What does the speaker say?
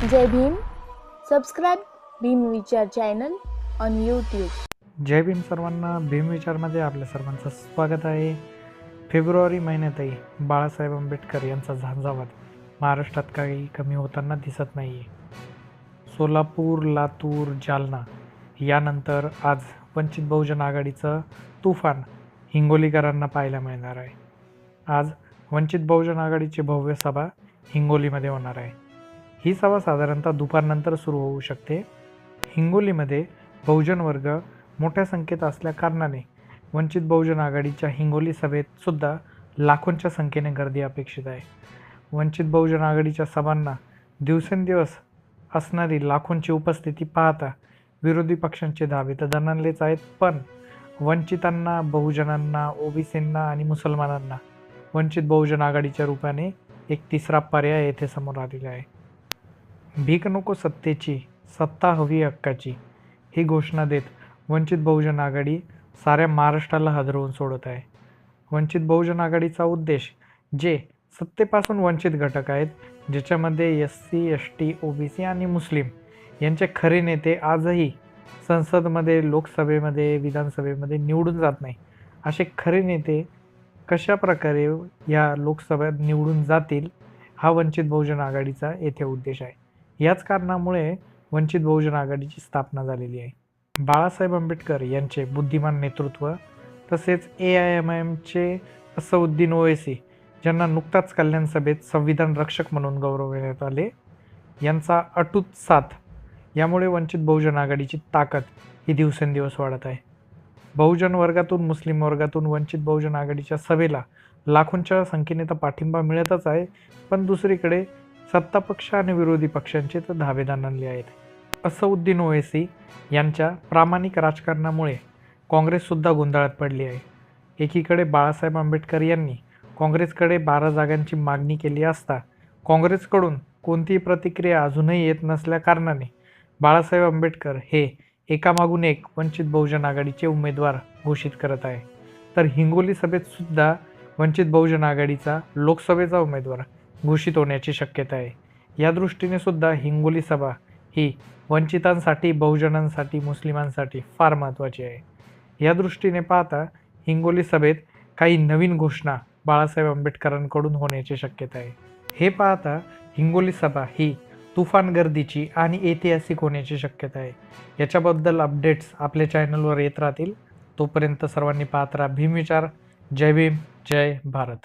Jai Bhim. Subscribe Bhim Vichar channel on YouTube जय भीम सर्वांना. भीम विचारमध्ये आपल्या सर्वांचं स्वागत आहे. फेब्रुवारी महिन्यातही बाळासाहेब आंबेडकर यांचा झांझावात महाराष्ट्रात काही कमी होताना दिसत नाही आहे सोलापूर लातूर जालना यानंतर आज वंचित बहुजन आघाडीचं तुफान हिंगोलीकरांना पाहायला मिळणार आहे. आज वंचित बहुजन आघाडीची भव्य सभा हिंगोलीमध्ये होणार आहे. ही सभा साधारणतः दुपारनंतर सुरू होऊ शकते. हिंगोलीमध्ये बहुजन वर्ग मोठ्या संख्येत असल्याकारणाने वंचित बहुजन आघाडीच्या हिंगोली सभेतसुद्धा लाखोंच्या संख्येने गर्दी अपेक्षित आहे. वंचित बहुजन आघाडीच्या सभांना दिवसेंदिवस असणारी लाखोंची उपस्थिती पाहता विरोधी पक्षांचे धाबे तर दणाणलेच आहेत पण वंचितांना बहुजनांना ओबीसींना आणि मुसलमानांना वंचित बहुजन आघाडीच्या रूपाने एक तिसरा पर्याय येथे समोर आलेला आहे. भीक नको सत्तेची सत्ता हवी हक्काची ही घोषणा देत वंचित बहुजन आघाडी साऱ्या महाराष्ट्राला हादरवून सोडत आहे. वंचित बहुजन आघाडीचा उद्देश जे सत्तेपासून वंचित घटक आहेत ज्याच्यामध्ये S C S T O B C आणि मुस्लिम यांचे खरे नेते आजही संसदमध्ये लोकसभेमध्ये विधानसभेमध्ये निवडून जात नाही. असे खरे नेते कशा प्रकारे या लोकसभेत निवडून जातील हा वंचित बहुजन आघाडीचा येथे उद्देश आहे. याच कारणामुळे वंचित बहुजन आघाडीची स्थापना झालेली आहे. बाळासाहेब आंबेडकर यांचे बुद्धिमान नेतृत्व तसेच ए आय एम आय एमचे असउद्दीन ओवेसी ज्यांना नुकताच कल्याण सभेत संविधान रक्षक म्हणून गौरवण्यात आले यांचा अटूट साथ यामुळे वंचित बहुजन आघाडीची ताकद ही दिवसेंदिवस वाढत आहे. बहुजन वर्गातून मुस्लिम वर्गातून वंचित बहुजन आघाडीच्या सभेला लाखोंच्या संख्येने तर पाठिंबा मिळतच आहे पण दुसरीकडे सत्तापक्ष आणि विरोधी पक्षांचे तर धावेदान आणले आहेत. असउद्दीन ओवेसी यांच्या प्रामाणिक राजकारणामुळे काँग्रेससुद्धा गोंधळात पडली आहे. एकीकडे बाळासाहेब आंबेडकर यांनी काँग्रेसकडे बारा जागांची मागणी केली असता काँग्रेसकडून कोणतीही प्रतिक्रिया अजूनही येत नसल्याकारणाने बाळासाहेब आंबेडकर हे एकामागून एक वंचित बहुजन आघाडीचे उमेदवार घोषित करत आहे. तर हिंगोली सभेतसुद्धा वंचित बहुजन आघाडीचा लोकसभेचा उमेदवार घोषित होण्याची शक्यता आहे. या दृष्टीने सुद्धा हिंगोली सभा ही वंचितांसाठी बहुजनांसाठी मुस्लिमांसाठी फार महत्त्वाची आहे. या दृष्टीने पाहता हिंगोली सभेत काही नवीन घोषणा बाळासाहेब आंबेडकरांकडून होण्याची शक्यता आहे. हे पाहता हिंगोली सभा ही तुफान गर्दीची आणि ऐतिहासिक होण्याची शक्यता आहे. याच्याबद्दल अपडेट्स आपल्या चॅनलवर येत राहतील. तोपर्यंत सर्वांनी पाहत राहा. भीम विचार. जय भीम. जय भारत.